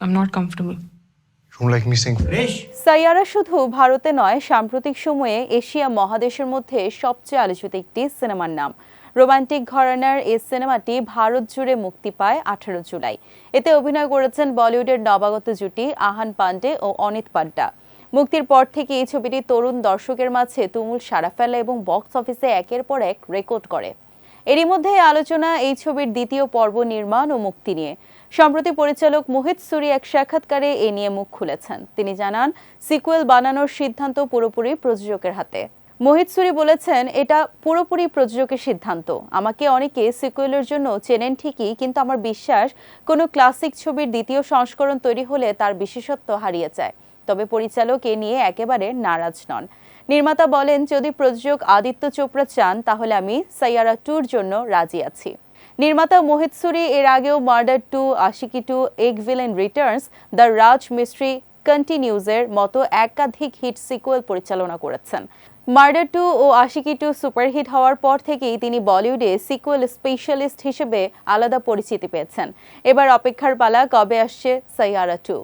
I'm not comfortable. Saiyaara শুধু ভারতে নয় সাম্প্রতিক সময়ে এশিয়া মহাদেশের মধ্যে সবচেয়ে আলোচিত একটি সিনেমার নাম। রোমান্টিক ঘরানার এই সিনেমাটি ভারত জুড়ে মুক্তি পায় আঠারো জুলাই। এতে অভিনয় করেছেন বলিউডের নবাগত জুটি আহান পান্ডে ও অনিত পাড্ডা। মুক্তির পর থেকে এই ছবিটি তরুণ দর্শকের মাঝে তুমুল সাড়া ফেলে এবং বক্স অফিসে একের পর এক রেকর্ড করে। এরই মধ্যে আলোচনা, এই ছবির দ্বিতীয় পর্ব নির্মাণ ও মুক্তি নিয়ে। সম্প্রতি পরিচালক মোহিত সুরি এক সাক্ষাৎকারে এ নিয়ে মুখ খুলেছেন। তিনি জানান, সিকুয়েল বানানোর সিদ্ধান্ত পুরোপুরি প্রযোজকের হাতে। মোহিত সুরি বলেছেন, এটা পুরোপুরি প্রযোজকের সিদ্ধান্ত। আমাকে অনেকে সিকুয়েলের জন্য চেনেন ঠিকই, কিন্তু আমার বিশ্বাস, কোনো ক্লাসিক ছবির দ্বিতীয় সংস্করণ তৈরি হলে তার বিশেষত্ব হারিয়ে যায়। তবে পরিচালক এ নিয়ে একেবারে নারাজ নন। নির্মাতা বলেন, যদি প্রযোজক আদিত্য চোপড়া চান, তাহলে আমি সাইয়ারা টুর জন্য রাজি আছি। নির্মাতা মোহিত সুরি, এর আগেও Murder two, Aashiqui two, Ek Villain Returns, the Raaz Mystery কন্টিনিউজের মতো একাধিক হিট সিকুয়েল পরিচালনা করেছেন। মার্ডার টু ও আশিকি টু সুপারহিট হওয়ার পর থেকেই তিনি বলিউডে সিকুয়েল স্পেশালিস্ট হিসেবে আলাদা পরিচিতি পেয়েছেন। এবার অপেক্ষার পালা কবে আসছে সাইয়ারা টু?